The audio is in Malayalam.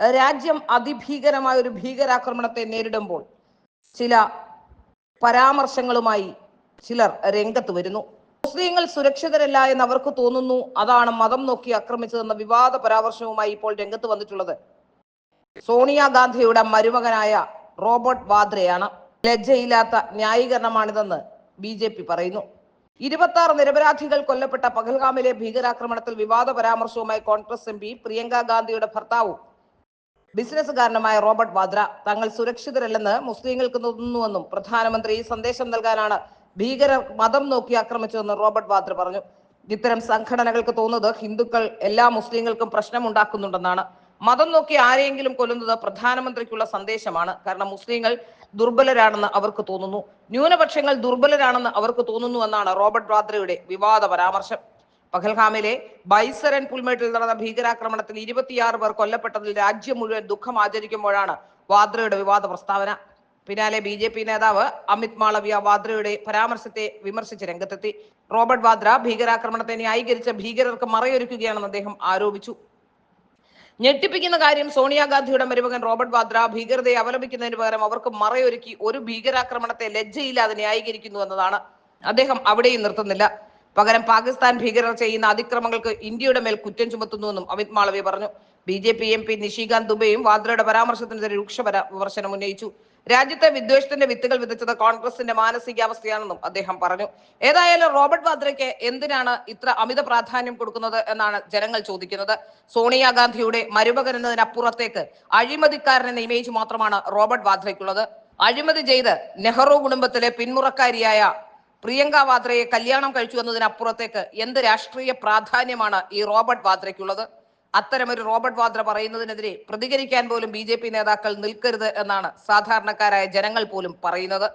രാജ്യം അതിഭീകരമായ ഒരു ഭീകരാക്രമണത്തെ നേരിടുമ്പോൾ ചില പരാമർശങ്ങളുമായി ചിലർ രംഗത്ത് വരുന്നു. മുസ്ലിങ്ങൾ സുരക്ഷിതരല്ല എന്ന് അവർക്ക് തോന്നുന്നു. അതാണ് മതം നോക്കി ആക്രമിച്ചതെന്ന വിവാദ പരാമർശവുമായി ഇപ്പോൾ രംഗത്ത് വന്നിട്ടുള്ളത്. സോണിയാഗാന്ധിയുടെ മരുമകനായ റോബർട്ട് വാദ്രയാണ്. ലജ്ജയില്ലാത്ത ന്യായീകരണമാണിതെന്ന് ബി ജെ പി പറയുന്നു. ഇരുപത്തി ആറ് നിരപരാധികൾ കൊല്ലപ്പെട്ട പഹൽഗാമിലെ ഭീകരാക്രമണത്തിൽ വിവാദ പരാമർശവുമായി കോൺഗ്രസ് എം പി പ്രിയങ്ക ഗാന്ധിയുടെ ഭർത്താവും ബിസിനസ്സുകാരനുമായ റോബർട്ട് വാദ്ര തങ്ങൾ സുരക്ഷിതരല്ലെന്ന് മുസ്ലിങ്ങൾക്ക് തോന്നുന്നുവെന്നും പ്രധാനമന്ത്രി ഈ സന്ദേശം നൽകാനാണ് ഭീകരർ മതം നോക്കി ആക്രമിച്ചതെന്ന് റോബർട്ട് വാദ്ര പറഞ്ഞു. ഇത്തരം സംഘടനകൾക്ക് തോന്നുന്നത് ഹിന്ദുക്കൾ എല്ലാ മുസ്ലിങ്ങൾക്കും പ്രശ്നമുണ്ടാക്കുന്നുണ്ടെന്നാണ്. മതം നോക്കി ആരെയെങ്കിലും കൊല്ലുന്നത് പ്രധാനമന്ത്രിക്കുള്ള സന്ദേശമാണ്. കാരണം മുസ്ലിങ്ങൾ ദുർബലരാണെന്ന് അവർക്ക് തോന്നുന്നു. ന്യൂനപക്ഷങ്ങൾ ദുർബലരാണെന്ന് അവർക്ക് തോന്നുന്നു എന്നാണ് റോബർട്ട് വാദ്രയുടെ വിവാദ പരാമർശം. പഹൽഗാമിലെ ബൈസരൻ പുൽമേട്ടിൽ നടന്ന ഭീകരാക്രമണത്തിൽ ഇരുപത്തിയാറ് പേർ കൊല്ലപ്പെട്ടതിൽ രാജ്യം മുഴുവൻ ദുഃഖം ആചരിക്കുമ്പോഴാണ് വാദ്രയുടെ വിവാദ പ്രസ്താവന. പിന്നാലെ ബി ജെ പി നേതാവ് അമിത് മാളവ്യ വാദ്രയുടെ പരാമർശത്തെ വിമർശിച്ച് രംഗത്തെത്തി. റോബർട്ട് വാദ്ര ഭീകരാക്രമണത്തെ ന്യായീകരിച്ച ഭീകരർക്ക് മറയൊരുക്കുകയാണെന്ന് അദ്ദേഹം ആരോപിച്ചു. ഞെട്ടിപ്പിക്കുന്ന കാര്യം സോണിയാഗാന്ധിയുടെ മരുമകൻ റോബർട്ട് വാദ്ര ഭീകരതയെ അവലംബിക്കുന്നതിന് പകരം അവർക്ക് മറയൊരുക്കി ഒരു ഭീകരാക്രമണത്തെ ലജ്ജയില്ലാതെ ന്യായീകരിക്കുന്നു എന്നതാണ്. അദ്ദേഹം അവിടെയും നിർത്തുന്നില്ല. പകരം പാകിസ്ഥാൻ ഭീകരർ ചെയ്യുന്ന അതിക്രമങ്ങൾക്ക് ഇന്ത്യയുടെ മേൽ കുറ്റം ചുമത്തുന്നുവെന്നും അമിത് മാളവി പറഞ്ഞു. B J P M P Nishikant ദുബെയും വാദ്രയുടെ പരാമർശത്തിനെതിരെ രൂക്ഷ വിമർശനം ഉന്നയിച്ചു. രാജ്യത്തെ വിദ്വേഷത്തിന്റെ വിത്തുകൾ വിതച്ചത് കോൺഗ്രസിന്റെ മാനസികാവസ്ഥയാണെന്നും അദ്ദേഹം പറഞ്ഞു. ഏതായാലും റോബർട്ട് വാദ്രയ്ക്ക് എന്തിനാണ് ഇത്ര അമിത പ്രാധാന്യം കൊടുക്കുന്നത് എന്നാണ് ജനങ്ങൾ ചോദിക്കുന്നത്. സോണിയാഗാന്ധിയുടെ മരുമകൻ എന്നതിനപ്പുറത്തേക്ക് അഴിമതിക്കാരനെ ഇമേജ് മാത്രമാണ് റോബർട്ട് വാദ്രയ്ക്കുള്ളത്. അഴിമതി ചെയ്ത് നെഹ്റു കുടുംബത്തിലെ പിന്മുറക്കാരിയായ പ്രിയങ്ക വാദ്രയെ കല്യാണം കഴിച്ചു എന്നതിനപ്പുറത്തേക്ക് എന്ത് രാഷ്ട്രീയ പ്രാധാന്യമാണ് ഈ റോബർട്ട് വാദ്രയ്ക്കുള്ളത്? അത്തരമൊരു റോബർട്ട് വാദ്ര പറയുന്നതിനെതിരെ പ്രതികരിക്കാൻ പോലും ബി നേതാക്കൾ നിൽക്കരുത് എന്നാണ് സാധാരണക്കാരായ ജനങ്ങൾ പോലും പറയുന്നത്.